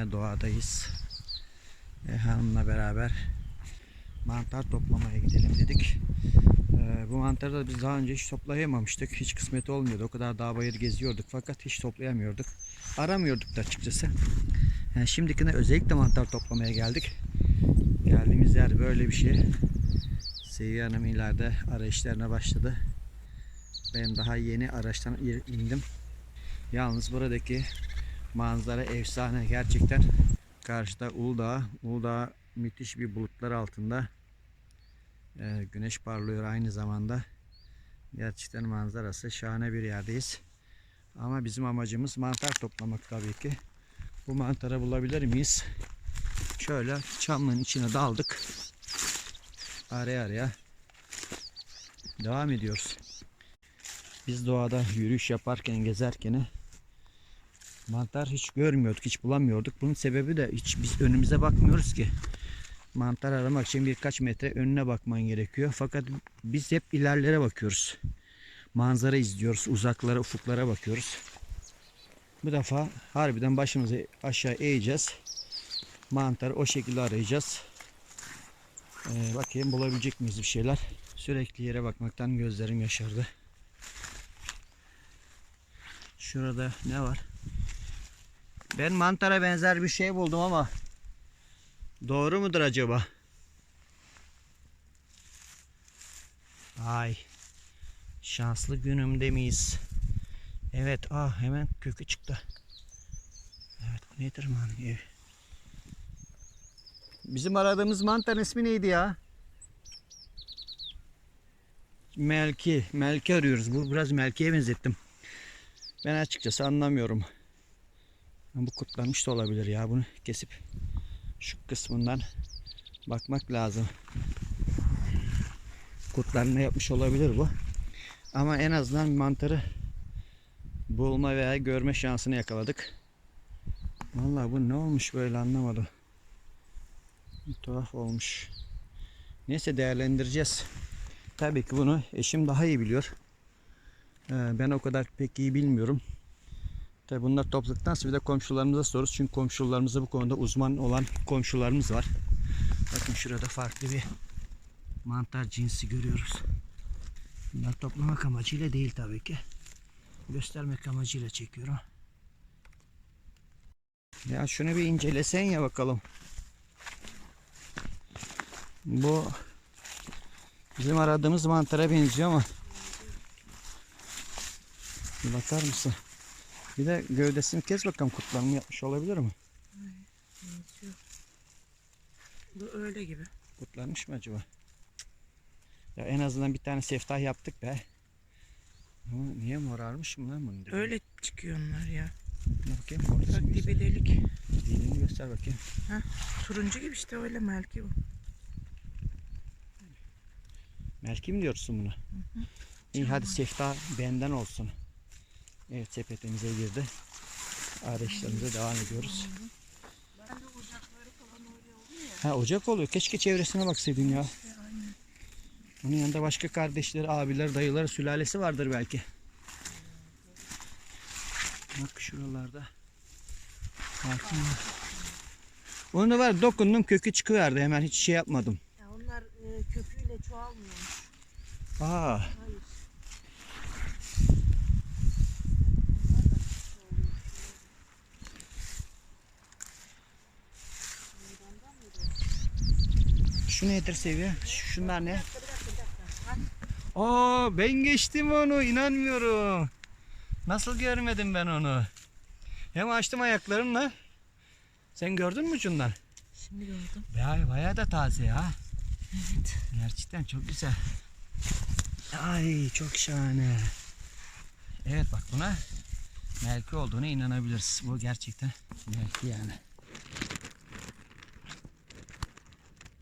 yine doğadayız. E, hanımla beraber mantar toplamaya gidelim dedik. E, bu mantarı da biz daha önce hiç toplayamamıştık. Hiç kısmet olmuyordu. O kadar dağ bayır geziyorduk fakat hiç toplayamıyorduk. Aramıyorduk da açıkçası. Yani şimdikine özellikle mantar toplamaya geldik. Geldiğimiz yer böyle bir şey. Seviye Hanım ileride arayışlarına başladı. Ben daha yeni araçtan indim. Yalnız buradaki manzara efsane gerçekten. Karşıda Uludağ. Uludağ müthiş bir bulutlar altında. Ee, güneş parlıyor aynı zamanda. Gerçekten manzarası şahane bir yerdeyiz. Ama bizim amacımız mantar toplamak tabii ki. Bu mantarı bulabilir miyiz? Şöyle çamlığın içine daldık. Araya araya devam ediyoruz. Biz doğada yürüyüş yaparken, gezerken mantar hiç görmüyorduk, hiç bulamıyorduk. Bunun sebebi de hiç biz önümüze bakmıyoruz ki. Mantar aramak için birkaç metre önüne bakman gerekiyor. Fakat biz hep ilerlere bakıyoruz. Manzara izliyoruz, uzaklara, ufuklara bakıyoruz. Bu defa harbiden başımızı aşağı eğeceğiz. Mantarı o şekilde arayacağız. Ee, bakayım bulabilecek miyiz bir şeyler. Sürekli yere bakmaktan gözlerim yaşardı. Şurada ne var? Ben mantara benzer bir şey buldum ama doğru mudur acaba? Ay şanslı günümde miyiz? Evet ah hemen kökü çıktı. Evet bu nedir man? Ev. Bizim aradığımız mantarın ismi neydi ya? Melki. Melki arıyoruz. Bu biraz Melki'ye benzettim. Ben açıkçası anlamıyorum. Bu kurtlanmış da olabilir ya. Bunu kesip şu kısmından bakmak lazım. Kurtlanma yapmış olabilir bu. Ama en azından mantarı bulma veya görme şansını yakaladık. Vallahi bu ne olmuş böyle anlamadım. Tuhaf olmuş. Neyse değerlendireceğiz. Tabii ki bunu eşim daha iyi biliyor. Ee, ben o kadar pek iyi bilmiyorum. Tabii bunlar topladıktan sonra bir de komşularımıza soruruz. Çünkü komşularımızda bu konuda uzman olan komşularımız var. Bakın şurada farklı bir mantar cinsi görüyoruz. Bunlar toplamak amacıyla değil tabii ki. Göstermek amacıyla çekiyorum. Ya şunu bir incelesen ya bakalım. Bu bizim aradığımız mantara benziyor ama bakar mısın? Bir de gövdesini kes bakalım kurtlanma yapmış olabilir mi? Benziyor. Bu öyle gibi. Kurtlanmış mı acaba? Ya en azından bir tane seftah yaptık be. Ama niye morarmış mı lan dibi? Öyle çıkıyor onlar ya. Ne bakayım Bak göster. dibi delik. Dilini göster bakayım. Turuncu gibi işte öyle melki bu. Melki mi diyorsun bunu? İyi hadi seftah benden olsun. Evet sepetimize girdi. Arayışlarımıza devam ediyoruz. Ha ocak oluyor. Keşke çevresine baksaydın ya. Onun yanında başka kardeşleri, abiler, dayıları, sülalesi vardır belki. Bak şuralarda. Bakın. Onu da var dokundum kökü çıkıverdi hemen hiç şey yapmadım. Ya onlar e, köküyle çoğalmıyormuş. Aa. Hayır. Şu nedir seviye? Şunlar ne? Aa ben geçtim onu inanmıyorum. Nasıl görmedim ben onu? Hem açtım ayaklarımla. Sen gördün mü ucundan? Şimdi gördüm. Ya bayağı da taze ya. Evet. Gerçekten çok güzel. Ay çok şahane. Evet bak buna melki olduğuna inanabiliriz. Bu gerçekten melki yani.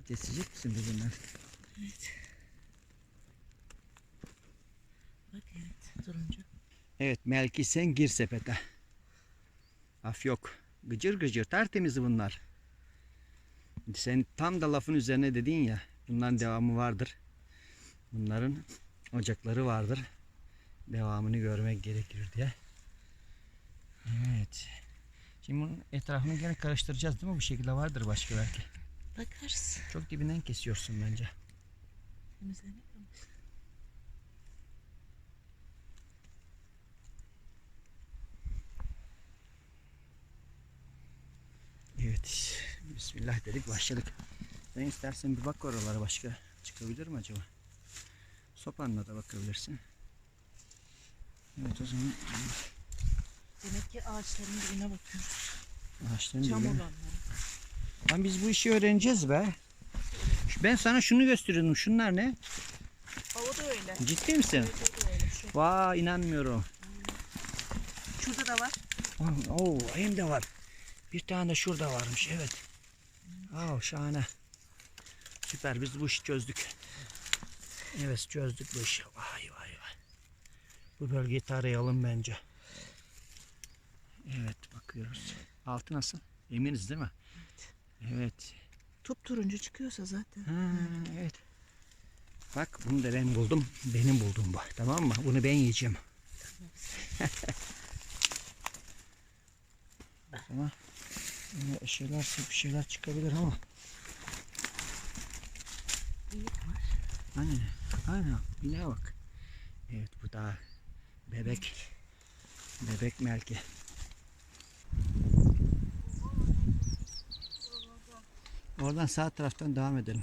Kesecek misin bizimle? Evet. Bak evet turuncu. Evet melki sen gir sepete. Af yok. Gıcır gıcır tertemiz bunlar. Sen tam da lafın üzerine dedin ya. Bunların devamı vardır. Bunların ocakları vardır. Devamını görmek gerekir diye. Evet. Şimdi bunun etrafını gene karıştıracağız değil mi? Bu şekilde vardır başka belki. Bakarız. Çok dibinden kesiyorsun bence. Temizlemek ama. Evet. Bismillah dedik başladık. Sen istersen bir bak oralara başka çıkabilir mi acaba? Sopanla da bakabilirsin. Evet o zaman Demek ki ağaçların dibine bakıyoruz. ağaçların Çam dibine- olanları. Lan biz bu işi öğreneceğiz be. Ben sana şunu gösteriyordum. Şunlar ne? Hava da öyle. Ciddi misin? Burada da öyle. Vay inanmıyorum. Şurada da var. Oo hem de var. Bir tane de şurada varmış evet. Aa şahane. Süper biz bu işi çözdük. Evet çözdük bu işi. Vay vay vay. Bu bölgeyi tarayalım bence. Evet bakıyoruz. Altı nasıl? Eminiz değil mi? Evet. Top turuncu çıkıyorsa zaten. Ha, evet. Bak bunu da ben buldum. Benim buldum bu. Tamam mı? Bunu ben yiyeceğim. Ama yine şeyler bir şeyler çıkabilir ama. İyilik var. Hani bineğe bak. Evet bu da bebek. Bebek melki. Oradan sağ taraftan devam edelim.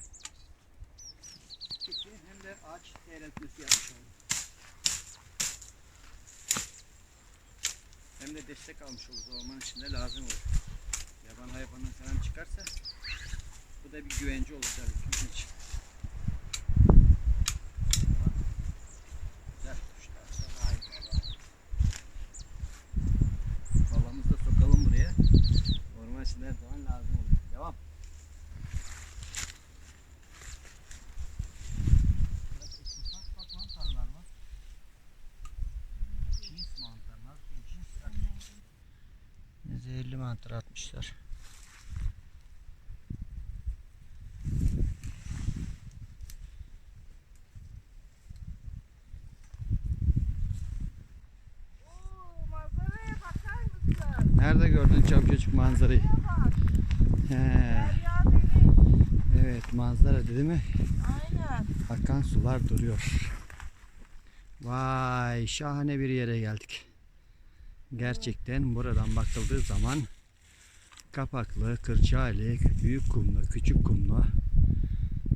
Hem de ağaç seyreltmesi yapmış. Hem de destek almış oluruz orman içinde lazım olur. Yaban hayvanı falan çıkarsa bu da bir güvence tabii bizim için. Güzel kuşlar. Harika. Babamızı da sokalım buraya. Orman içinde her zaman lazım olur. Devam. Bak bak mantarlar var. Cins mantarlar. Cins Ne atmışlar. Nerede gördün çocuk manzarayı? He, evet manzara dedi mi? Aynen. Akan sular duruyor. Vay şahane bir yere geldik. Gerçekten buradan bakıldığı zaman Kapaklı, Kırçali, Büyük Kumlu, Küçük Kumlu.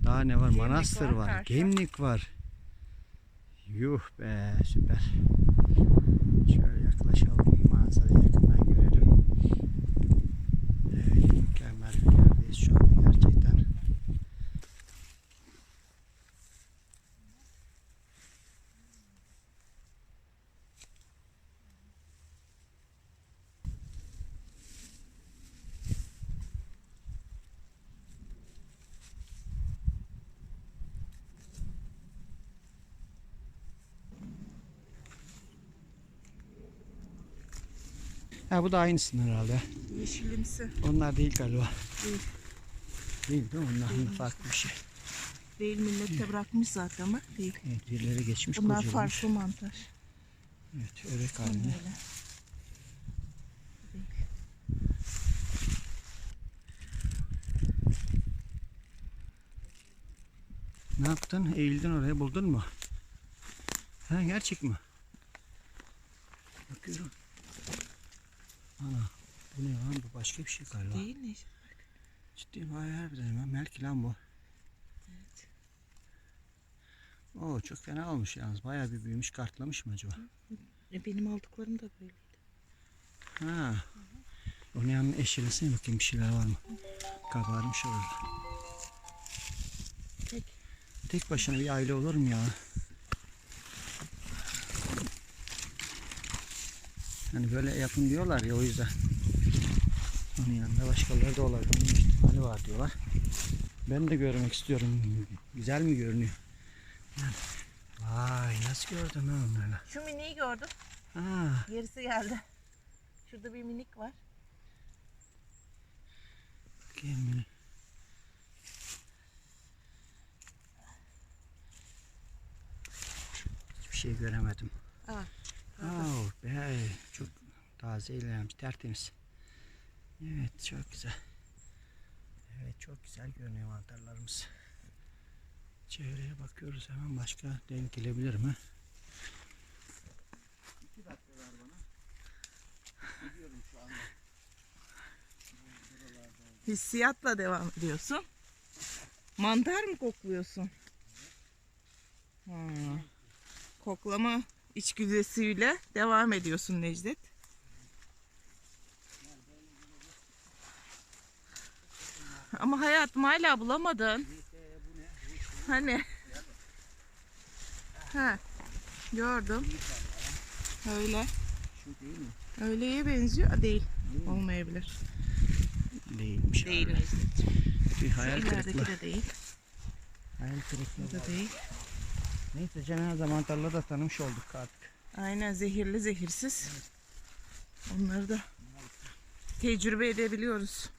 Daha ne var? Gemlik Manastır var var, karşı. Gemlik var. Yuh be süper. Şöyle yaklaşalım manzarayı yakından görelim. Evet, mükemmel bir yerdeyiz şu anda gerçekten. Ha bu da aynısın herhalde. Yeşilimsi. Onlar değil galiba. Değil. Değil değil mi? Onlar farklı bir şey. Değil millette bırakmış zaten bak değil. Evet, birileri geçmiş Bunlar kocalamış. farklı mantar. Evet, örek. Değil. Ne yaptın? Eğildin oraya buldun mu? Ha gerçek mi? Bakıyorum. Ana bu ne lan bu başka bir şey galiba. Değil ne? Ciddi mi? Hayır harbiden mi? Melki lan bu. Evet. Oo çok fena olmuş yalnız. Bayağı bir büyümüş kartlamış mı acaba? E, benim aldıklarım da böyleydi. Ha. Onun yanına eşelesine bakayım bir şeyler var mı? Kabarmış olur. Tek. Tek başına bir aile olur mu ya? Hani böyle yapın diyorlar ya o yüzden. Onun yanında başkaları da olabilir. Onun ihtimali var diyorlar. Ben de görmek istiyorum. Güzel mi görünüyor? Yani, vay nasıl gördün ha onları? Şu miniyi gördüm. Ha, Gerisi geldi. Şurada bir minik var. bakayım. Hiçbir şey göremedim. Aa, Oh be, çok taze ilerlemiş, tertemiz. Evet çok güzel. Evet çok güzel görünüyor mantarlarımız. Çevreye bakıyoruz hemen başka denk gelebilir mi? İki dakika ver bana. Gidiyorum şu anda. Hissiyatla devam ediyorsun. Mantar mı kokluyorsun? Ha. Koklama içgüdüsüyle devam ediyorsun Necdet. Ama hayatım hala bulamadın. Hani? Ha. Gördüm. Öyle. Şu değil mi? Öyleye benziyor. Değil. Olmayabilir. Değilmiş Değil abi. Necdet. Bir hayal İlerideki kırıklığı. de değil. Hayal kırıklığı. Bu da değil. Neyse cenaze mantarları da tanımış olduk artık. Aynen zehirli zehirsiz. Onları da tecrübe edebiliyoruz.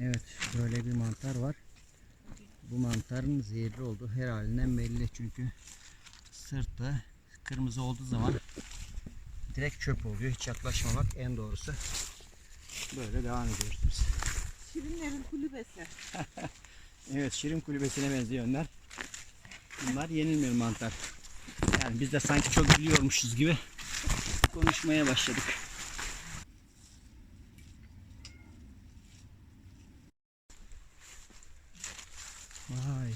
Evet böyle bir mantar var. Bu mantarın zehirli olduğu her halinden belli çünkü sırtı kırmızı olduğu zaman direkt çöp oluyor. Hiç yaklaşmamak en doğrusu. Böyle devam ediyoruz biz. Şirinlerin kulübesi. Evet şirin kulübesine benziyorlar. Bunlar yenilmiyor mantar. Yani biz de sanki çok biliyormuşuz gibi konuşmaya başladık. Vay.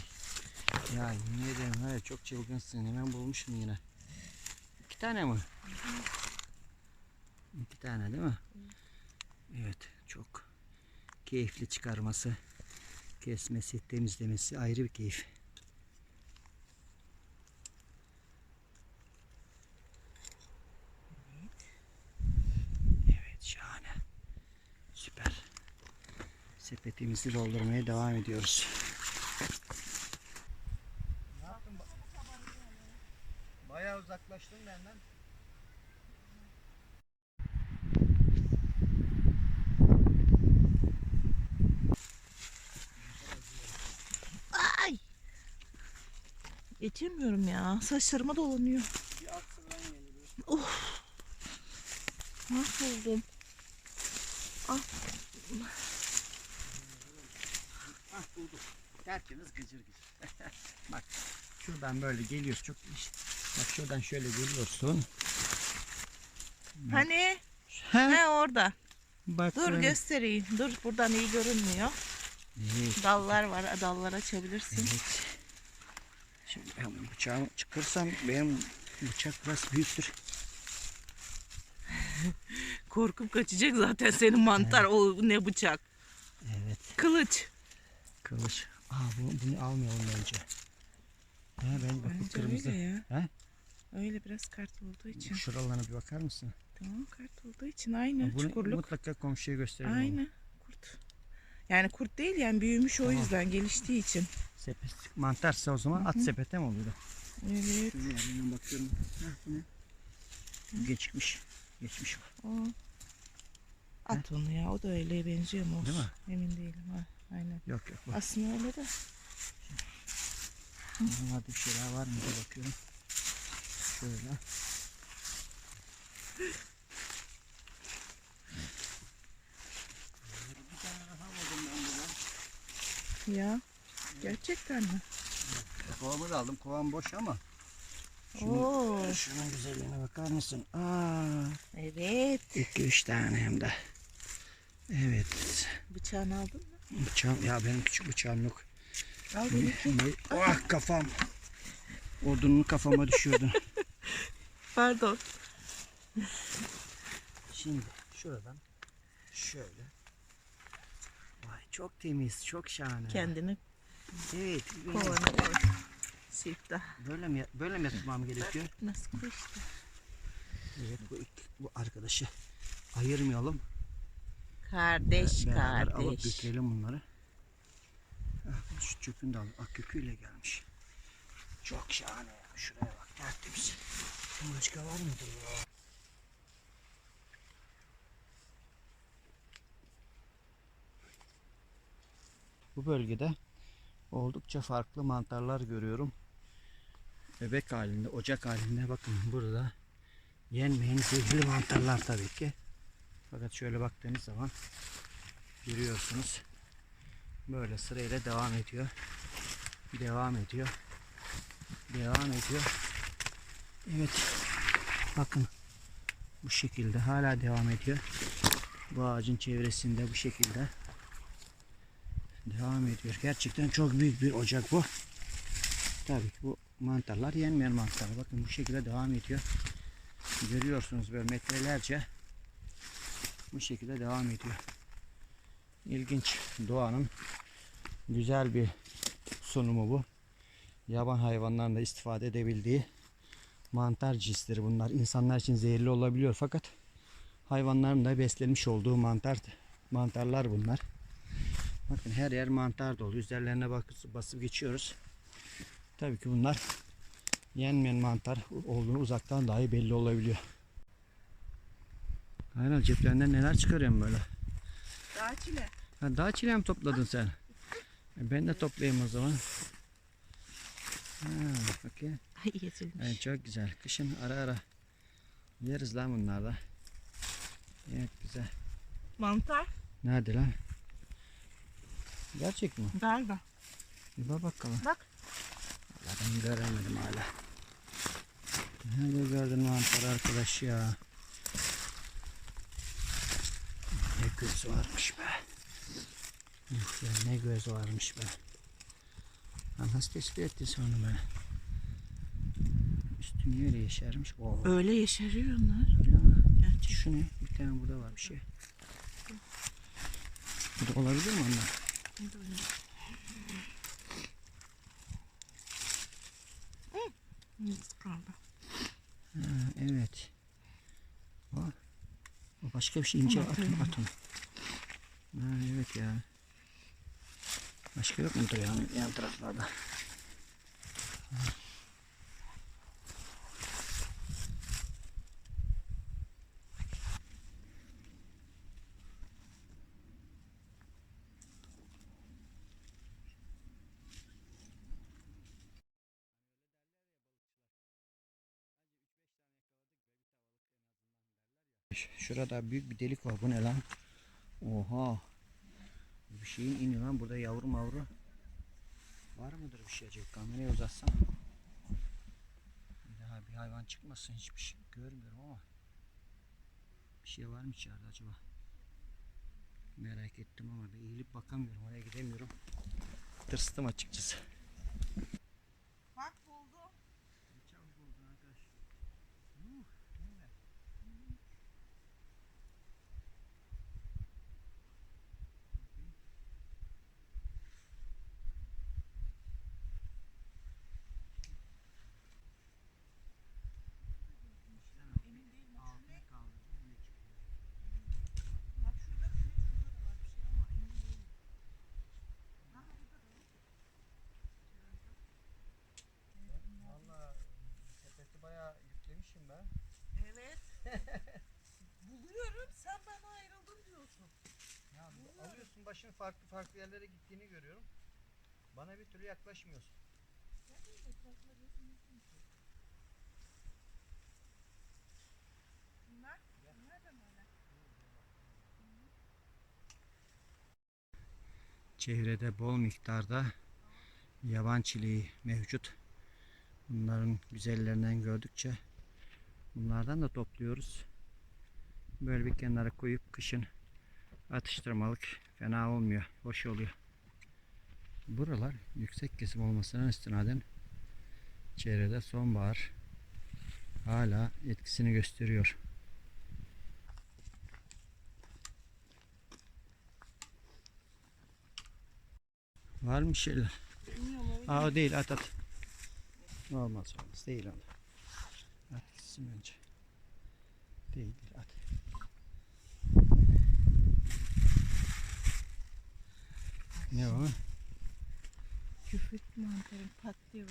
Ya yemin ederim ya çok çılgınsın. Hemen bulmuşum yine. İki tane mi? İki tane değil mi? Evet çok keyifli çıkarması kesmesi, temizlemesi ayrı bir keyif. Evet, şahane. Süper. Sepetimizi doldurmaya devam ediyoruz. Ne yaptın? Bayağı uzaklaştın benden. Ay! Geçemiyorum ya. Saçlarıma dolanıyor. Geliyor. Mahvoldum. Ah bulduk. Tertemiz gıcır gıcır. Bak şuradan böyle geliyoruz. Çok Bak şuradan şöyle geliyorsun. Hani? He, He orada. bak Dur böyle. göstereyim. Dur buradan iyi görünmüyor. Evet. Dallar var. Dallar açabilirsin. Evet. Şimdi ben bıçağımı çıkarsam benim bıçak biraz büyüktür. Korkup kaçacak zaten senin mantar. O ne bıçak. Evet. Kılıç. Kılıç. Aa bunu, bunu almayalım önce. Ha ben bak bu Bence kırmızı. öyle ya. He? Öyle biraz kart olduğu için. Şuralarına bir bakar mısın? Tamam kart olduğu için aynı. Ha, bunu Çukurluk. mutlaka komşuya gösterelim. Aynı. Kurt. Yani kurt değil yani büyümüş o Tamam. yüzden geliştiği için. Sepet mantarsa o zaman at sepete mi oluyor? Evet. Şöyle yanından bakıyorum. Ha, bu ne? Bu Geçmiş. Geçmiş var. O. At onu ya. O da öyle benziyor mu? Değil mi? Emin değilim. Ha, aynen. Yok yok. Bak. Aslında öyle de. Bunlarda bir şeyler var mı diye bakıyorum. Şöyle. Ya. Gerçekten mi? Kovamı da aldım. Kovam boş ama. Oo. Şunun güzelliğine bakar mısın? Aa, Evet. iki üç tane hem de. Evet. Bıçağını aldın mı? Bıçağım ya benim küçük bıçağım yok. Al benimki. ne, ah kafam. Odunun kafama düşüyordu. Pardon. Şimdi şuradan şöyle. Vay çok temiz, çok şahane. Kendini Evet. böyle- kovana koy. Siftah. Böyle mi böyle mi tutmam gerekiyor? Nasıl koy işte. Evet bu bu arkadaşı ayırmayalım. Kardeş Beraber alıp kardeş. götürelim bunları. Ah, Şu çöpünü de al. Akköküyle gelmiş. Çok şahane ya. Şuraya bak tertemiz. Başka var mıdır ya? Bu bölgede oldukça farklı mantarlar görüyorum. Bebek halinde, ocak halinde bakın burada yenmeyen zehirli mantarlar tabii ki. Fakat şöyle baktığınız zaman görüyorsunuz. Böyle sırayla devam ediyor. Devam ediyor. Devam ediyor. Evet. Bakın. Bu şekilde hala devam ediyor. Bu ağacın çevresinde bu şekilde devam ediyor. Gerçekten çok büyük bir ocak bu. Tabii ki bu mantarlar yenmeyen mantarlar. Bakın bu şekilde devam ediyor. Görüyorsunuz böyle metrelerce bu şekilde devam ediyor. İlginç doğanın güzel bir sunumu bu. Yaban hayvanların da istifade edebildiği mantar cinsleri bunlar. İnsanlar için zehirli olabiliyor fakat hayvanların da beslenmiş olduğu mantar mantarlar bunlar. Bakın her yer mantar dolu. Üzerlerine bakıp basıp geçiyoruz. Tabii ki bunlar yenmeyen mantar olduğunu uzaktan dahi belli olabiliyor. Aynen ceplerinden neler çıkarıyorum böyle. Daha çile. Ha, daha çile mi topladın sen? E, Ben de toplayayım o zaman. Ha, okey. Ay yetilmiş. Evet, çok güzel. Kışın ara ara yeriz lan bunlarda. Evet güzel. Mantar. Nerede lan? Gerçek mi? Galiba. Bir bak bakalım. Bak. Valla ben göremedim hala. Nerede gördün mantarı arkadaş ya? Ne göz varmış be. Uf ya ne göz varmış be. Ha, nasıl tespit ettin sen onu be? Üstü niye öyle yeşermiş? Oo. Öyle yeşeriyor onlar. Öyle mi? Gerçek. Şu ne? Bir tane burada var bir şey. Bu da olabilir mi onlar? Nasıl kaldı? Ha, evet. O, o başka bir şey ince atın atın. Ha, evet ya. Başka yok mudur yani yan taraflarda? Şurada büyük bir delik var. Bu ne lan? Oha. Bir şeyin iniyor lan. Burada yavru mavru. Var mıdır bir şey acaba? Kamerayı uzatsam. Bir daha bir hayvan çıkmasın. Hiçbir şey görmüyorum ama. Bir şey var mı içeride acaba? Merak ettim ama bir eğilip bakamıyorum. Oraya gidemiyorum. Tırstım açıkçası. Bak buldum. Çabuk oldun arkadaş. Bak şurada güneş şurada da var bir şey ama emin değilim. Aha burada da var. Valla sepeti bayağı yüklemişim ben. Evet. Buluyorum sen bana ayrıldın diyorsun. Ya alıyorsun başın farklı farklı yerlere gittiğini görüyorum. Bana bir türlü yaklaşmıyorsun. Bunlar, bunlar da mı öyle? Çevrede bol miktarda yaban çileği mevcut. Bunların güzellerinden gördükçe bunlardan da topluyoruz. Böyle bir kenara koyup kışın atıştırmalık fena olmuyor. Hoş oluyor. Buralar yüksek kesim olmasına istinaden çevrede sonbahar hala etkisini gösteriyor. Var mı şeyler? Bilmiyorum. Aa o değil at at. Olmaz olmaz değil onu. At gitsin önce. Değil değil at. Ne o? Küfür mantarın patlıyor.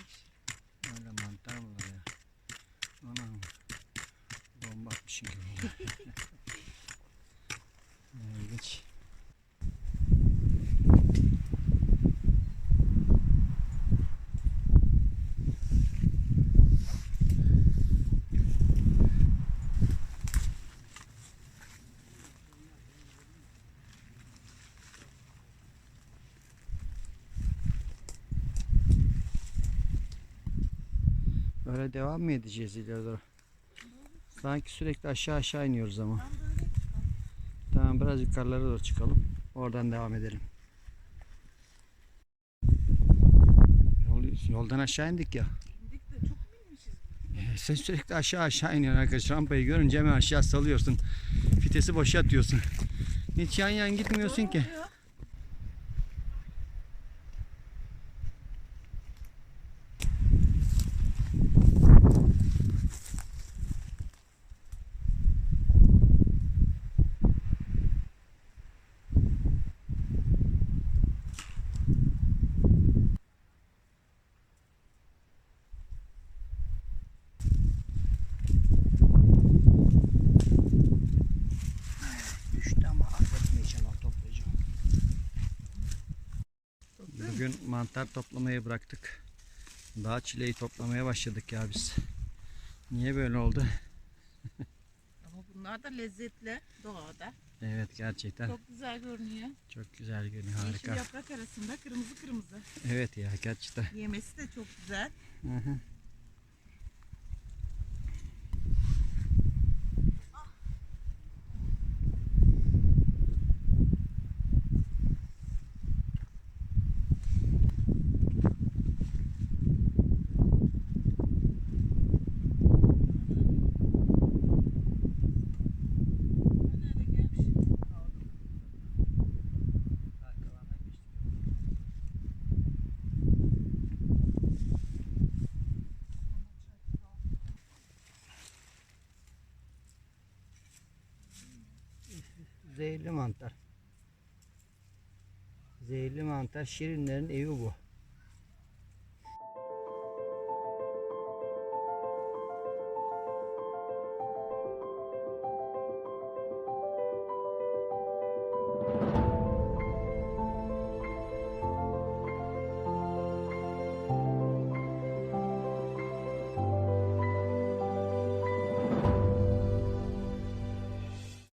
Öyle mantar mı var ya? Anam. Bomba atmışım gibi. İlginç. Böyle devam mı edeceğiz ileri doğru? Sanki sürekli aşağı aşağı iniyoruz ama. Tamam biraz yukarılara doğru çıkalım. Oradan devam edelim. Yol, yoldan aşağı indik ya. Ee, Sen sürekli aşağı aşağı iniyorsun arkadaş. Rampayı görünce hemen aşağı salıyorsun. Vitesi boşa atıyorsun. Hiç yan yan gitmiyorsun ki. Bugün mantar toplamayı bıraktık. Dağ çileği toplamaya başladık ya biz. Niye böyle oldu? Ama bunlar da lezzetli doğada. Evet gerçekten çok, Çok güzel görünüyor. güzel görünüyor Yeşil harika. yaprak arasında kırmızı kırmızı. Evet ya gerçekten. Yemesi de çok güzel. Hı hı. Zehirli mantar. Zehirli mantar şirinlerin evi bu.